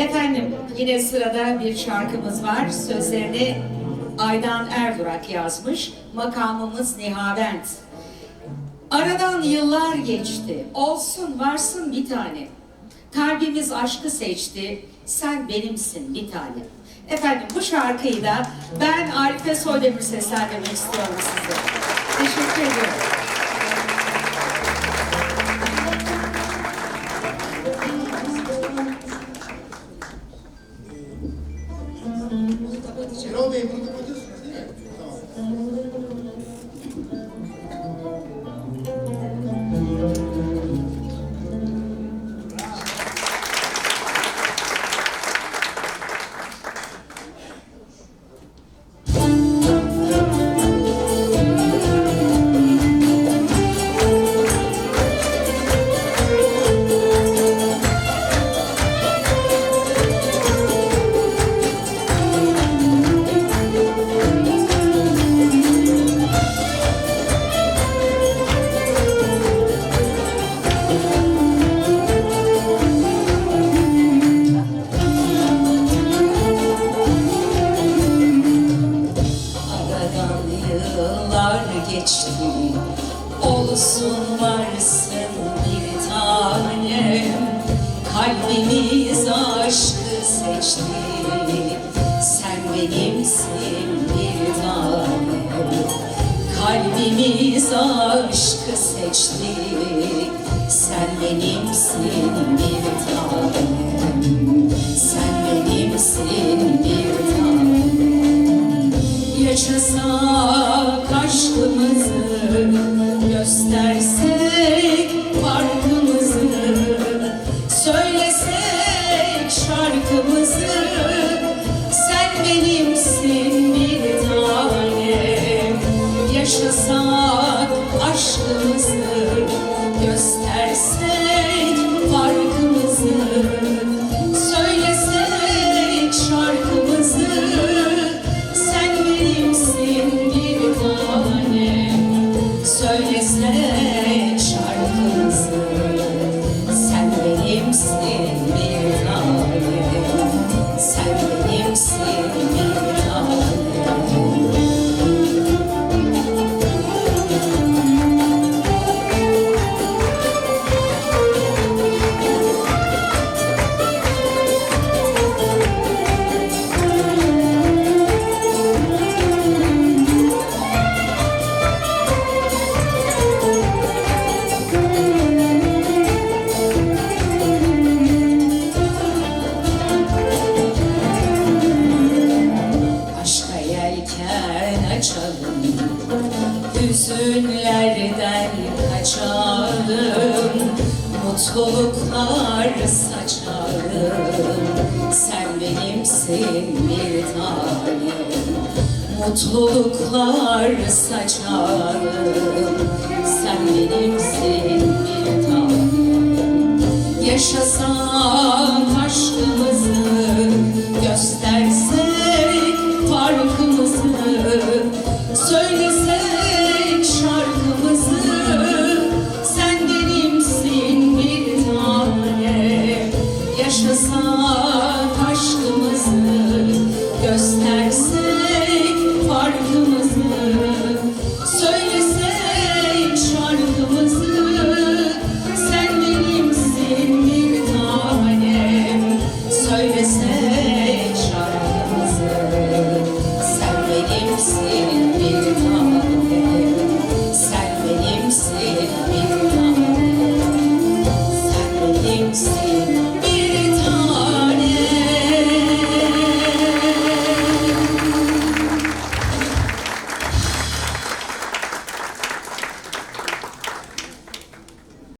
Efendim yine sırada bir şarkımız var. Sözlerini Aydan Erdurak yazmış. Makamımız Nihavent. Aradan yıllar geçti. Olsun varsın bir tane. Kalbimiz aşkı seçti. Sen benimsin bir tane. Efendim bu şarkıyı da ben Arife Soydemir seslendirmek istiyorum size. Teşekkür ediyorum. Jerome, Bruto Olsun varsın bir tanem Kalbimiz aşkı seçti. Sen benimsin bir tanem Kalbimiz aşkı seçti. Sen benimsin bir tanem Sen benimsin bir tanem Yaşasak aşkımızı Göstersek tanem Hüzünlerden kaçalım. Mutluluklar saçalım. Sen benimsin bir tanem. Mutluluklar saçalım. Sen benimsin bir tanem. Yaşasak aşkımızı aşkımızı Göstersek